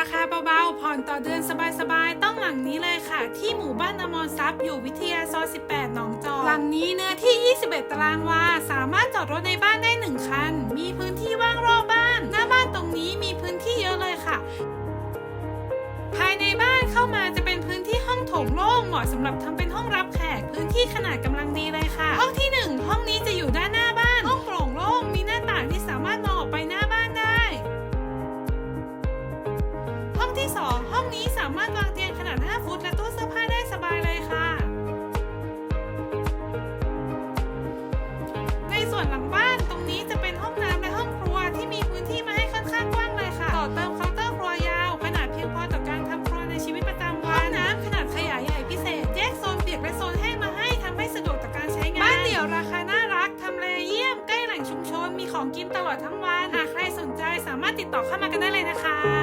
ราคาเบาๆ ผ่อนต่อเดือนสบายๆ ต้องหลังนี้เลยค่ะ ที่หมู่บ้านอมรทรัพย์อยู่วิทยาซอย 18 หนองจอกหลังนี้เนื้อที่ 21 ตารางวา สามารถจอดรถในบ้านได้ 1 คัน มีพื้นที่ว่างรอบบ้าน หน้าบ้านตรงนี้มีพื้นที่เยอะเลยค่ะ ภายในบ้านเข้ามาจะเป็นพื้นที่ห้องโถงโล่งเหมาะสำหรับทำเป็นห้องรับแขก พื้นที่ขนาดกำลังดีเลย องที่ 2 ห้องนี้สามารถวางเตียงขนาด 5 ฟุต และตู้เสื้อผ้าได้สบายเลยค่ะ ในส่วนหลังบ้านตรงนี้จะเป็นห้องน้ำและห้องครัวที่มีพื้นที่มาให้ค่อนข้างกว้างเลยค่ะ ต่อเติมเคาน์เตอร์ครัวยาว ขนาดเพียงพอต่อการทำครัวในชีวิตประจำวันห้องน้ำขนาดขยายใหญ่พิเศษ แยกโซนเปียกและโซนแห้งมาให้ทำให้สะดวกต่อการใช้งาน บ้านเดี่ยวราคาน่ารักทำเลเยี่ยมใกล้แหล่งชุมชนมีของกินตลอดทั้งวันหากใครสนใจสามารถติดต่อเข้ามากันได้เลยนะคะ